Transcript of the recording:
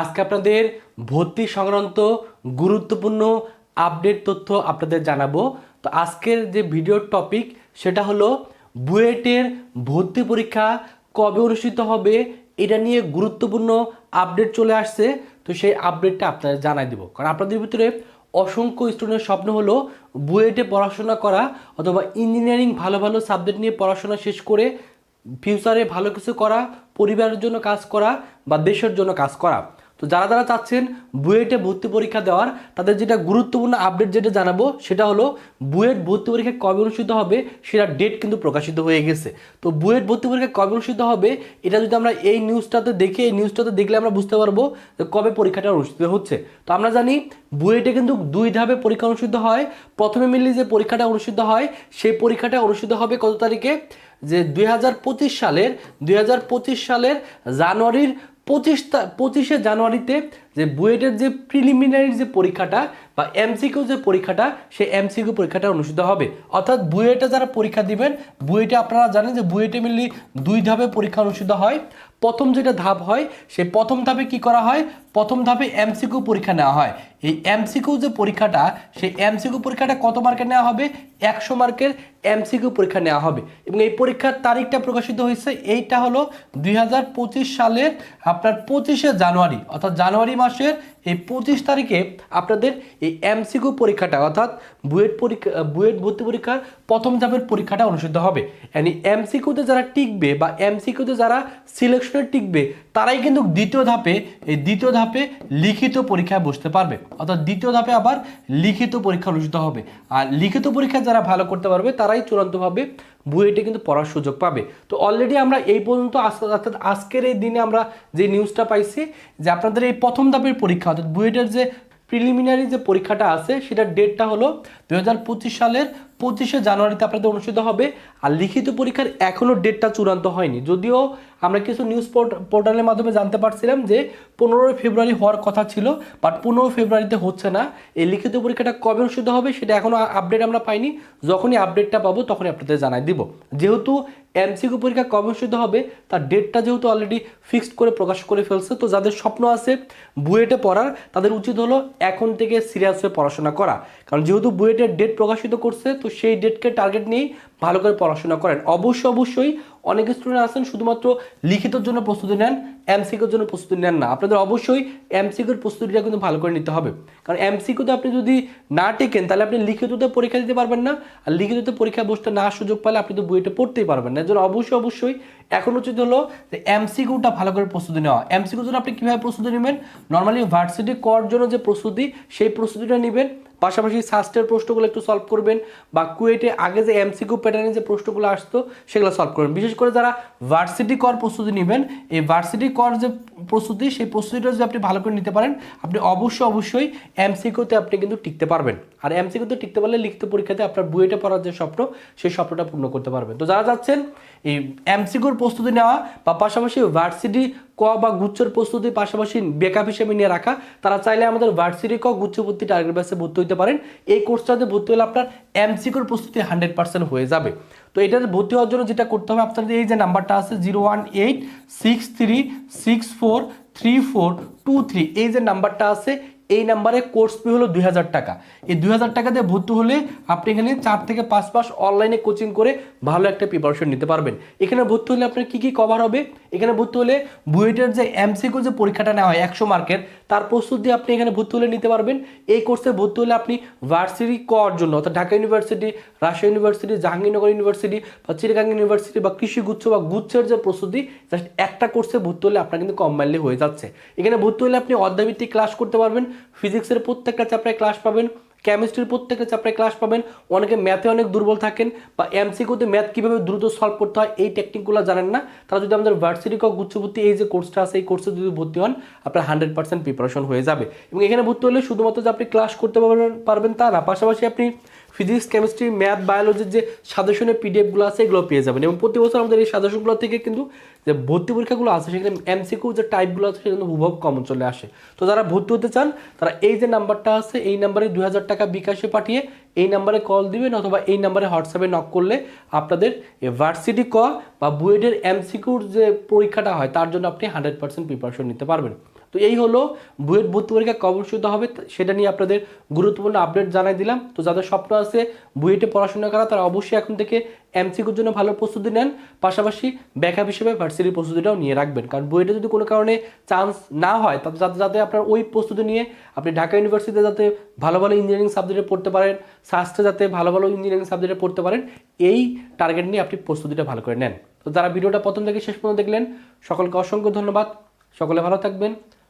আজকে আপনাদের ভর্তি সংক্রান্ত গুরুত্বপূর্ণ আপডেট তথ্য আপনাদের জানাব। তো আজকের যে ভিডিওর টপিক, সেটা হলো বুয়েটের ভর্তি পরীক্ষা কবে অনুষ্ঠিত হবে, এটা নিয়ে গুরুত্বপূর্ণ আপডেট চলে আসছে। তো সেই আপডেটটা আপনাদের জানাই দিব। কারণ আপনাদের ভিতরে অসংখ্য স্টুডেন্টের স্বপ্ন হলো বুয়েটে পড়াশোনা করা অথবা ইঞ্জিনিয়ারিং ভালো ভালো সাবজেক্ট নিয়ে পড়াশোনা শেষ করে ফিউচারে ভালো কিছু করা, পরিবারের জন্য কাজ করা বা দেশের জন্য কাজ করা। তো যারা যারা চাচ্ছেন বুয়েটে ভর্তি পরীক্ষা দেওয়ার, তাদের যেটা গুরুত্বপূর্ণ আপডেট যেটা জানাব, সেটা হলো বুয়েট ভর্তি পরীক্ষা কবে অনুষ্ঠিত হবে, সেটা ডেট কিন্তু প্রকাশিত হয়ে গেছে। তো বুয়েট ভর্তি পরীক্ষা কবে অনুষ্ঠিত হবে, এটা যদি আমরা এই নিউজটাতে দেখে, এই নিউজটাতে দেখলে আমরা বুঝতে পারব যে কবে পরীক্ষাটা অনুষ্ঠিত হচ্ছে। তো আমরা জানি বুয়েটে কিন্তু দুই ধাপে পরীক্ষা অনুষ্ঠিত হয়। প্রথমে মিললে যে পরীক্ষাটা অনুষ্ঠিত হয়, সেই পরীক্ষাটা অনুষ্ঠিত হবে কত তারিখে? যে দুই হাজার পঁচিশ সালের, দুই হাজার পঁচিশ সালের জানুয়ারির পঁচিশ পঁচিশে জানুয়ারিতে যে বুয়েটের যে প্রিলিমিনারি যে পরীক্ষাটা বা এমসিকিউ যে পরীক্ষাটা, সেই এমসিকিউ পরীক্ষাটা অনুষ্ঠিত হবে। অর্থাৎ বুয়েটে যারা পরীক্ষা দিবেন, বুয়েটে আপনারা জানেন যে বুয়েটে মিললি দুই ধাপে পরীক্ষা অনুষ্ঠিত হয়। প্রথম যেটা ধাপ হয় সেই প্রথম ধাপে কি করা হয়? প্রথম ধাপে এমসিকিউ পরীক্ষা নেওয়া হয়। এই এমসিকিউ যে পরীক্ষাটা, সেই এমসিকিউ পরীক্ষাটা কত মার্কের নেওয়া হবে? একশো মার্কের এমসিকিউ পরীক্ষা নেওয়া হবে। এবং এই পরীক্ষার তারিখটা প্রকাশিত হয়েছে, এইটা হলো দুই হাজার পঁচিশ সালের আপনার পঁচিশে জানুয়ারি, অর্থাৎ জানুয়ারি মাসের এই পঁচিশ তারিখে আপনাদের এই এমসিকিউ পরীক্ষাটা, অর্থাৎ বুয়েট পরীক্ষা, বুয়েট ভর্তি পরীক্ষার প্রথম ধাপের পরীক্ষাটা অনুষ্ঠিত হবে। এমসিকিউতে যারা টিকবে বা এমসিকিউতে যারা সিলেকশনে টিকবে, তারাই কিন্তু দ্বিতীয় ধাপে, এই দ্বিতীয় ধাপে লিখিত পরীক্ষায় বসতে পারবে। অর্থাৎ দ্বিতীয় ধাপে আবার লিখিত পরীক্ষা অনুষ্ঠিত হবে। আর লিখিত পরীক্ষা যারা ভালো করতে পারবে, তারাই চূড়ান্তভাবে বুয়েটে কিন্তু পড়ার সুযোগ পাবে। তো অলরেডি আমরা এই পর্যন্ত অর্থাৎ আজকের এই দিনে আমরা যে নিউজটা পাইছি, যে আপনাদের এই প্রথম ধাপের পরীক্ষা, অর্থাৎ বুয়েটের যে প্রিলিমিনারি যে পরীক্ষাটা আছে, সেটার ডেটটা হলো দুই হাজার পঁচিশ সালের পঁচিশে জানুয়ারিতে আপনাদের অনুষ্ঠিত হবে, আর লিখিত পরীক্ষার এখনও ডেটটা চূড়ান্ত হয়নি। যদিও আমরা কিছু নিউজ পোর্টালের মাধ্যমে জানতে পারছিলাম যে পনেরোই ফেব্রুয়ারি হওয়ার কথা ছিল বাট পনেরো ফেব্রুয়ারিতে হচ্ছে না। এই লিখিত পরীক্ষাটা কবে অনুষ্ঠিত হবে সেটা এখনও আপডেট আমরা পাইনি। যখনই আপডেটটা পাবো তখনই আপনাদের জানাই দিব। যেহেতু এমসিকিউ পরীক্ষা কবে অনুষ্ঠিত হবে, তার ডেটটা যেহেতু অলরেডি ফিক্সড করে প্রকাশ করে ফেলছে, তো যাদের স্বপ্ন আছে বুয়েটে পড়ার, তাদের উচিত হলো এখন থেকে সিরিয়াস হয়ে পড়াশোনা করা। কারণ যেহেতু বুয়েটের ডেট প্রকাশিত করছে, তো সেই ডেটকে টার্গেট নিয়েই ভালো করে পড়াশোনা করেন। অবশ্যই অবশ্যই অনেক স্টুডেন্ট আছেন, শুধুমাত্র লিখিতর জন্য প্রস্তুতি নেন এমসিকিউর জন্য প্রস্তুতি নেন না। আপনাদের অবশ্যই এমসিকিউর প্রস্তুতিটা কিন্তু ভালো করে নিতে হবে। কারণ এমসিকিউতে আপনি যদি না টেকেন, তাহলে আপনি লিখিততে পরীক্ষা দিতে পারবেন না। আর লিখিততে পরীক্ষা বসতে না সুযোগ পেলে আপনি তো বইটা পড়তেই পারবেন না। এর অবশ্যই অবশ্যই এখন উচিত হলো যে এমসিকিউটা ভালো করে প্রস্তুতি নেওয়া। এমসিকিউর জন্য আপনি কীভাবে প্রস্তুতি নেবেন? নর্মালি ভার্সিটি কর জন্য যে প্রস্তুতি, সেই প্রস্তুতিটা নেবেন। পাশাপাশি সাস্টের প্রশ্নগুলো একটু সলভ করবেন, বা কুয়েটে আগে যে এমসিকিউ প্যাটার্নে যে প্রশ্নগুলো আসতো, সেগুলো সলভ করবেন। বিশেষ করে যারা ভার্সিটি কর প্রস্তুতি নেবেন, এই ভার্সিটি কর যে প্রস্তুতি, সেই প্রস্তুতিটা যদি আপনি ভালো করে নিতে পারেন, আপনি অবশ্যই অবশ্যই এমসিকিউতে আপনি কিন্তু টিকতে পারবেন। আর এমসিকিউতে টিকতে পারলে লিখিত পরীক্ষাতে আপনার বুয়েটে পড়ার যে স্বপ্ন, সেই স্বপ্নটা পূর্ণ করতে পারবেন। তো যারা যাচ্ছেন, এই এমসিকিউর প্রস্তুতি নেওয়া, বা পাশাপাশি ভার্সিটি ক বা গুচ্ছর প্রস্তুতির পাশাপাশি বেকআপ হিসেবে নিয়ে রাখা, তারা চাইলে আমাদের ভার্সিটি ক গুচ্ছভর্তি টার্গেট ব্যাসে ভর্তি হতে পারেন। এই কোর্সটাতে ভর্তি হলে আপনার এমসিকিউর প্রস্তুতি হান্ড্রেড পার্সেন্ট হয়ে যাবে। তো এটাতে ভর্তি হওয়ার জন্য যেটা করতে হবে, আপনাদের এই যে নাম্বারটা আছে zero one eight six three six four three four two three এই যে নাম্বারটা আছে এই নাম্বারে কোর্স ফি হলো দুই হাজার টাকা। এই দুই হাজার টাকা দিয়ে ভর্তি হলে আপনি এখানে চার থেকে পাঁচ মাস অনলাইনে কোচিং করে ভালো একটা প্রিপারেশন নিতে পারবেন। এখানে ভর্তি হলে আপনার কী কী কভার হবে? এখানে ভর্তি হলে বুয়েটের যে এমসিকিউ যে পরীক্ষাটা নেওয়া হয় একশো মার্কের, তার প্রস্তুতি আপনি এখানে ভর্তি হলে নিতে পারবেন। এই কোর্সে ভর্তি হলে আপনি ভার্সিটি কর জন্য, অর্থাৎ Dhaka university Rajshahi university Jahangirnagar university বা চিরগাঙ্গ ইউনিভার্সিটি বা কৃষি গুচ্ছ বা গুচ্ছের যে প্রস্তুতি জাস্ট একটা কোর্সে ভর্তি হলে আপনার কিন্তু কম্বাইনলি হয়ে যাচ্ছে। এখানে ভর্তি হলে আপনি অধ্যায়ভিত্তিক ক্লাস করতে পারবেন ফিজিক্সের প্রত্যেকটা চ্যাপ্টারে ক্লাস পাবেন কেমিস্ট্রির প্রত্যেকটা চ্যাপ্টারে ক্লাস পাবেন, অনেকে ম্যাথে অনেক দুর্বল থাকেন বা এমসিকিউতে ম্যাথ কীভাবে দ্রুত সলভ করতে হয় এই টেকনিকগুলো জানেন না, তারা যদি আমাদের ভার্সিটি কক গুচ্ছভর্তি এই যে কোর্সটা আছে, এই কোর্সে যদি ভর্তি হন, আপনার হান্ড্রেড পার্সেন্ট প্রিপারেশন হয়ে যাবে। এবং এখানে ভর্তি হলে শুধুমাত্র যে আপনি ক্লাস করতে পারবেন পারবেন তা না, পাশাপাশি আপনি ফিজিক্স, কেমিস্ট্রি, ম্যাথ, বায়োলজির যে সাজেশনের পিডিএফগুলো আছে, এগুলো পেয়ে যাবেন। এবং প্রতি বছর আমাদের এই সাজেশনগুলো থেকে কিন্তু যে ভর্তি পরীক্ষাগুলো আছে, সেখানে এমসিকিউ যে টাইপগুলো আছে সেখানে হুবহু কমন চলে আসে। তো যারা ভর্তি হতে চান, তারা এই যে নাম্বারটা আছে, এই নাম্বারে দু হাজার টাকা বিকাশে পাঠিয়ে এই নাম্বারে কল দিবেন অথবা এই নাম্বারে হোয়াটসঅ্যাপে নক করলে আপনাদের ভার্সিটি ক বা বুয়েটের এমসিকিউর যে পরীক্ষাটা হয়, তার জন্য আপনি হান্ড্রেড পার্সেন্ট প্রিপারেশন নিতে পারবেন। তো এই হলো বুয়েট ভর্তি পরীক্ষা কবে অনুষ্ঠিত হবে, সেটা নিয়ে আপনাদের গুরুত্বপূর্ণ আপডেট জানাই দিলাম। তো যাদের স্বপ্ন আছে বুয়েটে পড়াশোনা করা, তারা অবশ্যই এখন থেকে এমসিকুর জন্য ভালো প্রস্তুতি নেন। পাশাপাশি ব্যাকআপ হিসেবে ভার্সিটির প্রস্তুতিটাও নিয়ে রাখবেন। কারণ বুয়েটে যদি কোনো কারণে চান্স না হয়, তাতে যাতে যাতে আপনার ওই প্রস্তুতি নিয়ে আপনি ঢাকা ইউনিভার্সিটিতে যাতে ভালো ভালো ইঞ্জিনিয়ারিং সাবজেক্টে পড়তে পারেন সাস্টে যাতে ভালো ভালো ইঞ্জিনিয়ারিং সাবজেক্টে পড়তে পারেন, এই টার্গেট নিয়ে আপনি প্রস্তুতিটা ভালো করে নেন। তো যারা ভিডিওটা প্রথম থেকে শেষ পর্যন্ত দেখলেন, সকলকে অসংখ্য ধন্যবাদ। সকলে ভালো থাকবেন।